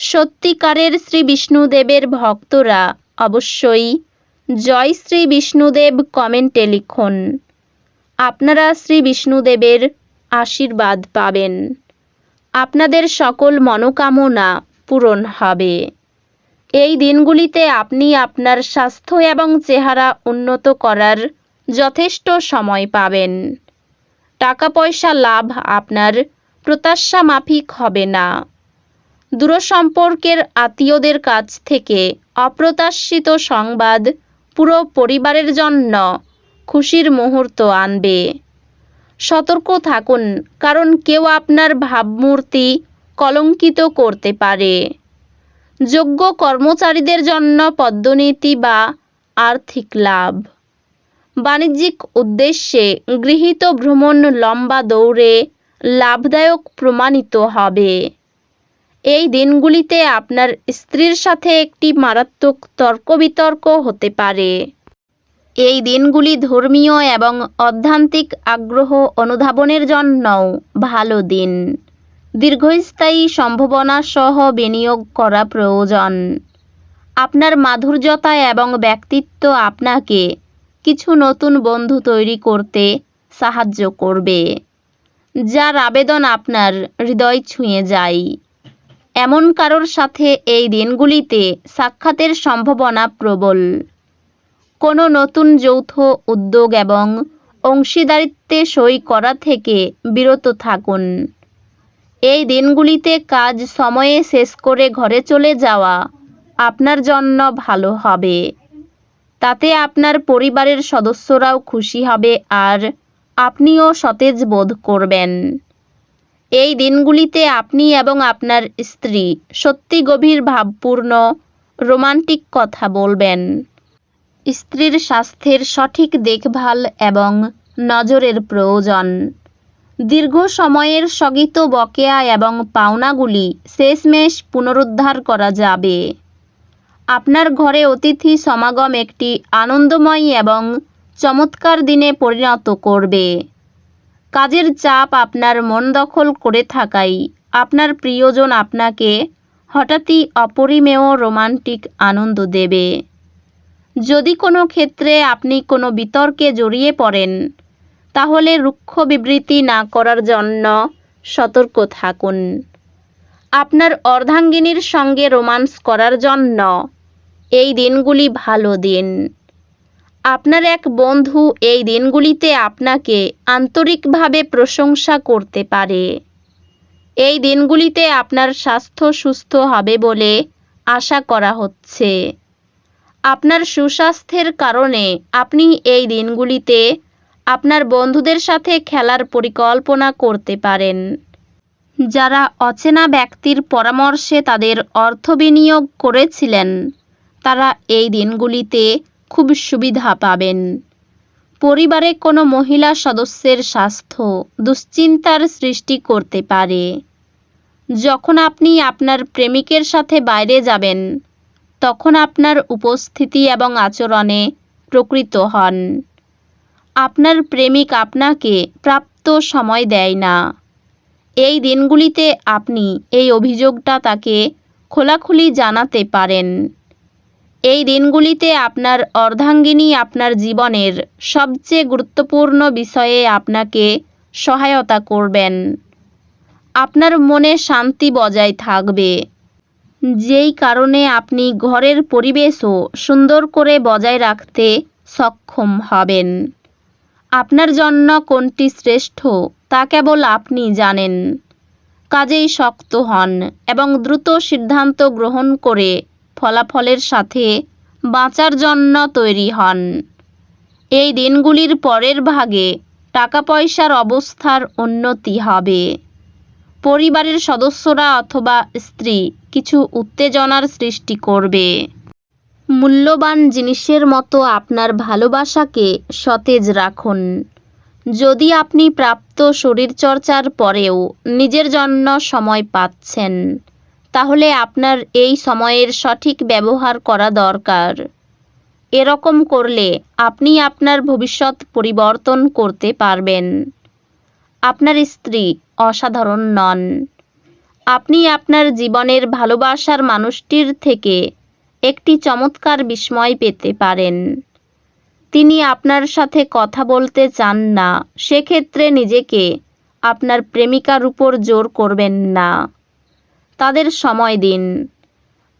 সত্যিকারের শ্রী বিষ্ণুদেবের ভক্তরা অবশ্যই জয় শ্রী বিষ্ণুদেব কমেন্টে লিখুন। আপনারা শ্রী বিষ্ণুদেবের আশীর্বাদ পাবেন। আপনাদের সকল মনোকামনা পূরণ হবে। এই দিনগুলিতে আপনি আপনার স্বাস্থ্য এবং চেহারা উন্নত করার যথেষ্ট সময় পাবেন। টাকা পয়সা লাভ আপনার প্রত্যাশা মাফিক হবে না। দূরসম্পর্কের আত্মীয়দের কাছ থেকে অপ্রত্যাশিত সংবাদ পুরো পরিবারের জন্য খুশির মুহূর্ত আনবে। সতর্ক থাকুন, কারণ কেউ আপনার ভাবমূর্তি কলঙ্কিত করতে পারে। যোগ্য কর্মচারীদের জন্য পদ্মনীতি বা আর্থিক লাভ। বাণিজ্যিক উদ্দেশ্যে গৃহীত ভ্রমণ লম্বা দৌড়ে লাভদায়ক প্রমাণিত হবে। এই দিনগুলিতে আপনার স্ত্রীর সাথে একটি মারাত্মক তর্ক বিতর্ক হতে পারে। এই দিনগুলি ধর্মীয় এবং অধ্যান্তিক আগ্রহ অনুধাবনের জন্যও ভালো দিন। দীর্ঘস্থায়ী সম্ভাবনা সহ বিনিয়োগ করা প্রয়োজন। আপনার মাধুর্যতা এবং ব্যক্তিত্ব আপনাকে কিছু নতুন বন্ধু তৈরি করতে সাহায্য করবে, যার আবেদন আপনার হৃদয় ছুঁয়ে যায়। এমন কারোর সাথে এই দিনগুলিতে সাক্ষাতের সম্ভাবনা প্রবল। কোনো নতুন যৌথ উদ্যোগ এবং অংশীদারিত্বে সই করা থেকে বিরত থাকুন। এই দিনগুলিতে কাজ সময়ে শেষ করে ঘরে চলে যাওয়া আপনার জন্য ভালো হবে। তাতে আপনার পরিবারের সদস্যরাও খুশি হবে আর আপনিও সতেজ বোধ করবেন। এই দিনগুলিতে আপনি এবং আপনার স্ত্রী সত্যি গভীর ভাবপূর্ণ, রোমান্টিক কথা বলবেন। স্ত্রীর স্বাস্থ্যের সঠিক দেখভাল এবং নজরের প্রয়োজন। দীর্ঘ সময়ের স্থগিত বকেয়া এবং পাওনাগুলি শেষমেশ পুনরুদ্ধার করা যাবে। আপনার ঘরে অতিথি সমাগম একটি আনন্দময় এবং চমৎকার দিনে পরিণত করবে। কাজের চাপ আপনার মন দখল করে থাকাই। আপনার প্রিয়জন আপনাকে হঠাৎই অপরিমেয় রোমান্টিক আনন্দ দেবে। যদি কোনো ক্ষেত্রে আপনি কোনো বিতর্কে জড়িয়ে পড়েন, তাহলে রুক্ষ বিবৃতি না করার জন্য সতর্ক থাকুন। আপনার অর্ধাঙ্গিনীর সঙ্গে রোমান্স করার জন্য এই দিনগুলি ভালো দিন। আপনার এক বন্ধু এই দিনগুলিতে আপনাকে আন্তরিকভাবে প্রশংসা করতে পারে। এই দিনগুলিতে আপনার স্বাস্থ্য সুস্থ হবে বলে আশা করা হচ্ছে। আপনার সুস্বাস্থ্যের কারণে আপনি এই দিনগুলিতে আপনার বন্ধুদের সাথে খেলার পরিকল্পনা করতে পারেন। যারা অচেনা ব্যক্তির পরামর্শে তাদের অর্থ বিনিয়োগ করেছিলেন, তারা এই দিনগুলিতে খুব সুবিধা পাবেন। পরিবারে কোনো মহিলা সদস্যের স্বাস্থ্য দুশ্চিন্তার সৃষ্টি করতে পারে। যখন আপনি আপনার প্রেমিকের সাথে বাইরে যাবেন, তখন আপনার উপস্থিতি এবং আচরণে প্রকৃত হন। আপনার প্রেমিক আপনাকে প্রাপ্ত সময় দেয় না। এই দিনগুলিতে আপনি এই অভিযোগটা তাকে খোলাখুলি জানাতে পারেন। এই দিনগুলিতে আপনার অর্ধাঙ্গিনী আপনার জীবনের সবচেয়ে গুরুত্বপূর্ণ বিষয়ে আপনাকে সহায়তা করবেন। আপনার মনে শান্তি বজায় থাকবে। যেই কারণে আপনি ঘরের পরিবেশও সুন্দর করে বজায় রাখতে সক্ষম হবেন। আপনার জন্য কোনটি শ্রেষ্ঠ তা কেবল আপনি জানেন। কাজেই শক্ত হন এবং দ্রুত সিদ্ধান্ত গ্রহণ করে ফলাফলের সাথে বাঁচার জন্য তৈরি হন। এই দিনগুলির পরের ভাগে টাকা পয়সার অবস্থার উন্নতি হবে। পরিবারের সদস্যরা অথবা স্ত্রী কিছু উত্তেজনার সৃষ্টি করবে। মূল্যবান জিনিসের মতো আপনার ভালোবাসাকে সতেজ রাখুন। যদি আপনি প্রাপ্ত শরীরচর্চার পরেও নিজের জন্য সময় পাচ্ছেন তাহলে আপনার এই সময়ের সঠিক ব্যবহার করা দরকার। এরকম করলে আপনি আপনার ভবিষ্যৎ পরিবর্তন করতে পারবেন। আপনার স্ত্রী অসাধারণ নন। আপনি আপনার জীবনের ভালোবাসার মানুষটির থেকে একটি চমৎকার বিস্ময় পেতে পারেন। তিনি আপনার সাথে কথা বলতে চান না, সেক্ষেত্রে নিজেকে আপনার প্রেমিকার উপর জোর করবেন না। তাদের সময় দিন।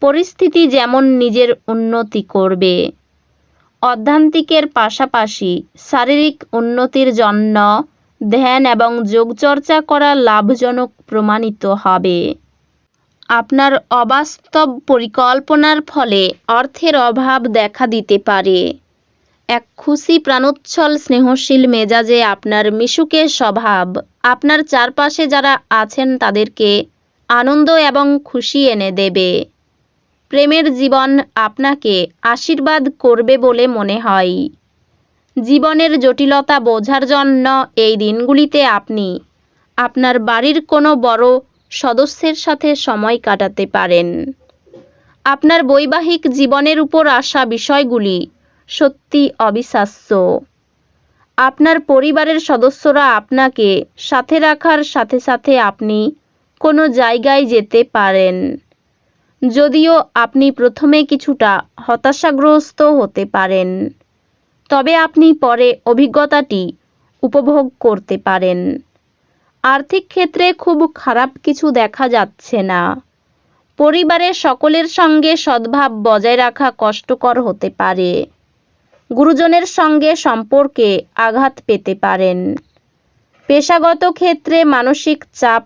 পরিস্থিতি যেমন নিজের উন্নতি করবে। অধ্যান্তিকের পাশাপাশি শারীরিক উন্নতির জন্য ধ্যান এবং যোগচর্চা করা লাভজনক প্রমাণিত হবে। আপনার অবাস্তব পরিকল্পনার ফলে অর্থের অভাব দেখা দিতে পারে। এক খুশি প্রাণোচ্ছল স্নেহশীল মেজাজে আপনার মিশুকে স্বভাব, আপনার চারপাশে যারা আছেন তাদেরকে আনন্দ এবং খুশি এনে দেবে। প্রেমের জীবন আপনাকে আশীর্বাদ করবে বলে মনে হয়। জীবনের জটিলতা বোঝার জন্য এই দিনগুলিতে আপনি আপনার বাড়ির কোনো বড় সদস্যের সাথে সময় কাটাতে পারেন। আপনার বৈবাহিক জীবনের উপর আসা বিষয়গুলি সত্যি অবিশ্বাস্য। আপনার পরিবারের সদস্যরা আপনাকে সাথে রাখার সাথে সাথে আপনি কোনো জায়গায় যেতে পারেন। যদিও আপনি প্রথমে কিছুটা হতাশাগ্রস্ত হতে পারেন, তবে আপনি পরে অভিজ্ঞতাটি উপভোগ করতে পারেন। আর্থিক ক্ষেত্রে খুব খারাপ কিছু দেখা যাচ্ছে না। পরিবারের সকলের সঙ্গে সদ্ভাব বজায় রাখা কষ্টকর হতে পারে। গুরুজনের সঙ্গে সম্পর্কে আঘাত পেতে পারেন। পেশাগত ক্ষেত্রে মানসিক চাপ